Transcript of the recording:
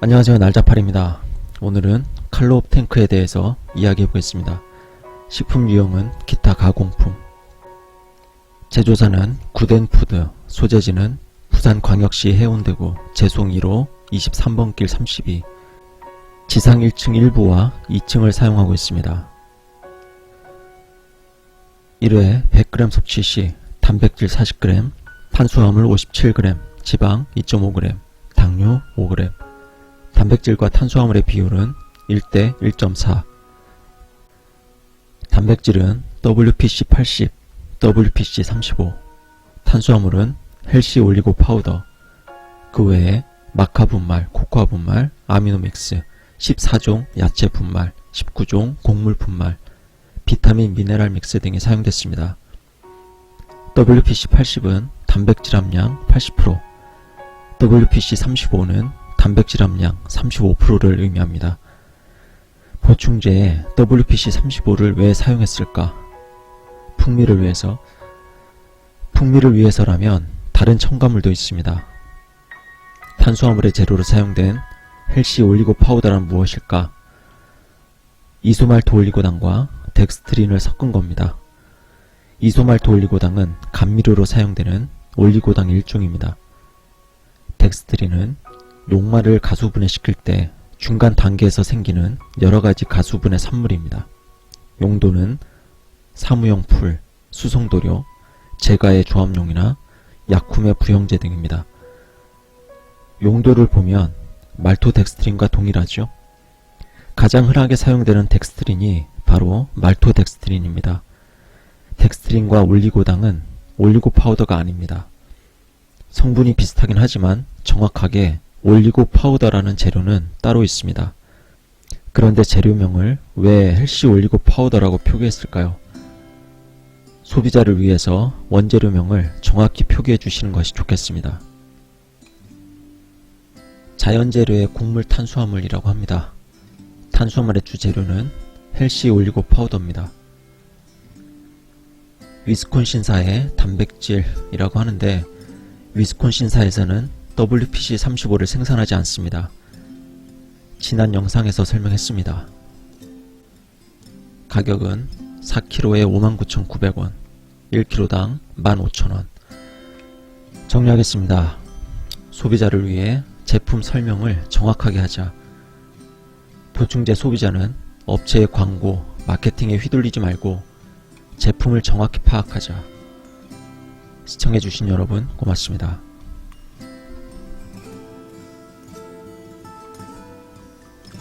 안녕하세요 날자팔입니다. 오늘은 칼로업 탱크에 대해서 이야기해 보겠습니다. 식품 유형은 기타 가공품 제조사는 구덴푸드 소재지는 부산광역시 해운대구 제송 1호 23번 길 32 지상 1층 일부와 2층을 사용하고 있습니다. 1회 100g 섭취 시 단백질 40g, 탄수화물 57g, 지방 2.5g, 당류 5g 단백질과 탄수화물의 비율은 1대 1.4. 단백질은 WPC 80, WPC 35. 탄수화물은 헬시 올리고 파우더. 그 외에 마카 분말, 코코아 분말, 아미노믹스, 14종 야채 분말, 19종 곡물 분말, 비타민 미네랄 믹스 등이 사용됐습니다. WPC 80은 단백질 함량 80%, WPC 35는 단백질 함량 35%를 의미합니다. 보충제에 WPC 35를 왜 사용했을까? 풍미를 위해서. 풍미를 위해서라면 다른 첨가물도 있습니다. 탄수화물의 재료로 사용된 헬시 올리고 파우더란 무엇일까? 이소말토 올리고당과 덱스트린을 섞은 겁니다. 이소말토 올리고당은 감미료로 사용되는 올리고당 일종입니다. 덱스트린은 녹말을 가수분해 시킬 때 중간 단계에서 생기는 여러가지 가수분해 산물입니다. 용도는 사무용 풀, 수송도료, 제가의 조합용이나 약품의 부형제 등입니다. 용도를 보면 말토덱스트린과 동일하죠. 가장 흔하게 사용되는 덱스트린이 바로 말토덱스트린입니다. 덱스트린과 올리고당은 올리고 파우더가 아닙니다. 성분이 비슷하긴 하지만 정확하게 올리고 파우더라는 재료는 따로 있습니다. 그런데 재료명을 왜 헬시 올리고 파우더라고 표기했을까요? 소비자를 위해서 원재료명을 정확히 표기해 주시는 것이 좋겠습니다. 자연재료의 곡물 탄수화물이라고 합니다. 탄수화물의 주재료는 헬시 올리고 파우더입니다. 위스콘신사의 단백질이라고 하는데 위스콘신사에서는 WPC 35를 생산하지 않습니다. 지난 영상에서 설명했습니다. 가격은 4kg에 59,900원, 1kg당 15,000원. 정리하겠습니다. 소비자를 위해 제품 설명을 정확하게 하자. 보충제 소비자는 업체의 광고, 마케팅에 휘둘리지 말고 제품을 정확히 파악하자. 시청해주신 여러분 고맙습니다.